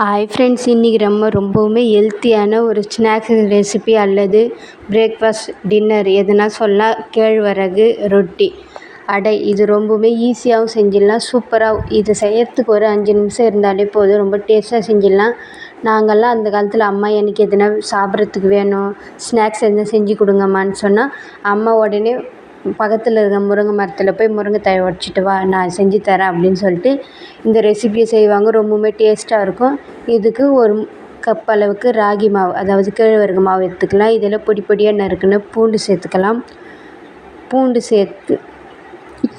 Hi friends இன்றைக்கி நம்ம ரொம்பவுமே ஹெல்த்தியான ஒரு ஸ்நாக்ஸ் ரெசிபி அல்லது பிரேக்ஃபாஸ்ட் டின்னர் எதுனா சொன்னால் கேழ்வரகு ரொட்டி அடை இது ரொம்பவுமே ஈஸியாகவும் செஞ்சிடலாம். சூப்பராக இது செய்யறதுக்கு ஒரு அஞ்சு நிமிஷம் இருந்தாலே போதும். ரொம்ப டேஸ்ட்டாக செஞ்சிடலாம். நாங்கள்லாம் அந்த காலத்தில் அம்மா எனக்கு எதுனா சாப்பிட்றதுக்கு வேணும் ஸ்நாக்ஸ் எதுனா செஞ்சு கொடுங்கம்மான்னு சொன்னால் அம்மா உடனே பக்கத்தில் இருக்க முருங்கை மரத்தில் போய் முருங்கைத்தாய உடச்சிட்டு வா நான் செஞ்சு தரேன் அப்படின்னு சொல்லிட்டு இந்த ரெசிபியை செய்வாங்க. ரொம்பவுமே டேஸ்ட்டாக இருக்கும். இதுக்கு ஒரு கப் அளவுக்கு ராகி மாவு அதாவது கேழ்வரகு மாவு எடுத்துக்கலாம். இதில் பொடி பொடியாக நறுக்குன்னு பூண்டு சேர்த்துக்கலாம். பூண்டு சேர்த்து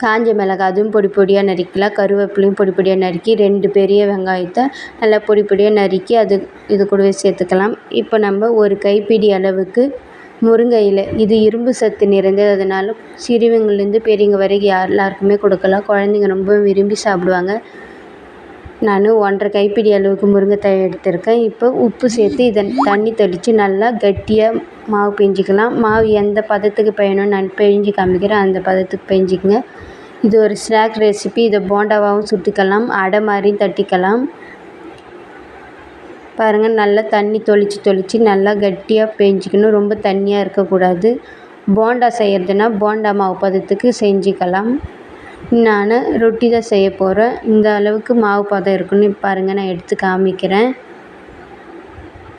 காஞ்ச மிளகாய் அதுவும் பொடி பொடியாக நறுக்கலாம் கருவேப்பிலையும் பொடி பொடியாக நறுக்கி ரெண்டு பெரிய வெங்காயத்தை நல்லா பொடி பொடியாக நறுக்கி அது இது கூடவே சேர்த்துக்கலாம். இப்போ நம்ம ஒரு கைப்பிடி அளவுக்கு முருங்கை இலை இது இரும்பு சத்து நிறைந்தது அதனால் சிறியவங்கலேருந்து பெரியவங்க வரைக்கும் எல்லாருக்குமே கொடுக்கலாம். குழந்தைங்க ரொம்ப விரும்பி சாப்பிடுவாங்க. நான் ஒன்றரை கைப்பிடி அளவுக்கு முருங்கைத்தாய் எடுத்திருக்கேன். இப்போ உப்பு சேர்த்து இதை தண்ணி தெளித்து நல்லா கட்டியாக மாவு பிழிஞ்சிக்கலாம் மாவு எந்த பதத்துக்கு பிழியணும்னு நான் பிழிஞ்சு காமிக்கிறேன். அந்த பதத்துக்கு பிழிஞ்சிக்கங்க இது ஒரு ஸ்நாக் ரெசிபி. இதை போண்டாவாகவும் சுட்டுக்கலாம். அடை மாதிரியும் தட்டிக்கலாம். பாருங்கள் நல்லா தண்ணி தொளித்து தொளித்து நல்லா கட்டியாக பேஞ்சிக்கணும். ரொம்ப தண்ணியாக இருக்கக்கூடாது. போண்டா செய்கிறதுனா போண்டா மாவு பதத்துக்கு செஞ்சுக்கலாம். நான் ரொட்டி தான் செய்ய போகிறேன் இந்த அளவுக்கு மாவு பதம் இருக்குன்னு பாருங்கள் நான் எடுத்து காமிக்கிறேன்.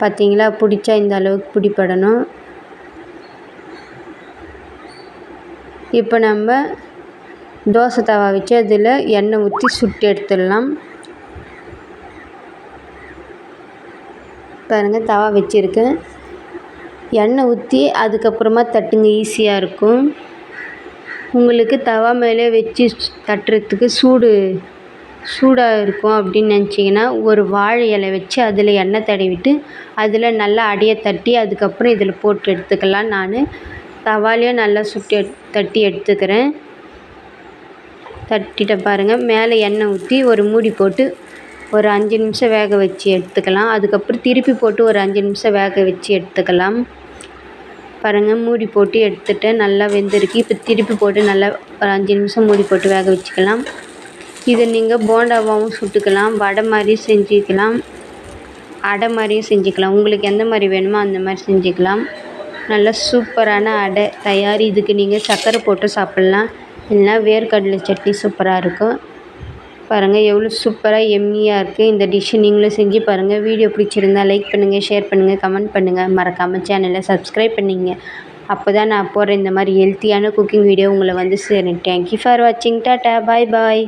பார்த்தீங்களா பிடிச்சா இந்த அளவுக்கு பிடிப்படணும் இப்போ நம்ம தோசை தவா வச்சு அதில் எண்ணெய் ஊற்றி சுட்டு எடுத்துடலாம். பாருங்கள் தவா வச்சுருக்கேன் எண்ணெய் ஊற்றி அதுக்கப்புறமா தட்டுங்க ஈஸியாக இருக்கும். உங்களுக்கு தவா மேலே வச்சு தட்டுறதுக்கு சூடு சூடாக இருக்கும் அப்படின்னு நினச்சிங்கன்னா ஒரு வாழை இலை வச்சு அதில் எண்ணெய் தடவிட்டு அதில் நல்லா அடியை தட்டி அதுக்கப்புறம் இதில் போட்டு எடுத்துக்கலாம். நான் தவாலையும் நல்லா சுட்டி தட்டி எடுத்துக்கிறேன். தட்டிட்ட பாருங்கள் மேலே எண்ணெய் ஊற்றி ஒரு மூடி போட்டு ஒரு அஞ்சு நிமிஷம் வேக வச்சு எடுத்துக்கலாம். அதுக்கப்புறம் திருப்பி போட்டு ஒரு அஞ்சு நிமிஷம் வேக வச்சு எடுத்துக்கலாம். பாருங்கள் மூடி போட்டு எடுத்துட்டு நல்லா வெந்திருக்கு. இப்போ திருப்பி போட்டு நல்லா ஒரு அஞ்சு நிமிஷம் மூடி போட்டு வேக வச்சுக்கலாம். இதை நீங்கள் போண்டாவாகவும் சுட்டுக்கலாம். வடை மாதிரி செஞ்சுக்கலாம். அடை மாதிரியும் செஞ்சுக்கலாம். உங்களுக்கு எந்த மாதிரி வேணுமோ அந்த மாதிரி செஞ்சுக்கலாம். நல்லா சூப்பரான அடை தயார். இதுக்கு நீங்கள் சர்க்கரை போட்டு சாப்பிட்லாம். இல்லைனா வேர்க்கடலை சட்னி சூப்பராக இருக்கும். பாருங்கள் எவ்வளோ சூப்பராக எம்மியாக இருக்குது இந்த டிஷ்ஷு நீங்களும் செஞ்சு பாருங்கள் வீடியோ பிடிச்சிருந்தா லைக் பண்ணுங்கள் ஷேர் பண்ணுங்கள் கமெண்ட் பண்ணுங்கள் மறக்காமல் சேனலை சப்ஸ்கிரைப் பண்ணிங்க. அப்போ தான் நான் போடுற இந்த மாதிரி ஹெல்த்தியான குக்கிங் வீடியோ உங்களை வந்து சேரேன் தேங்க்யூ ஃபார் வாட்சிங் டாட்டா பாய் பாய்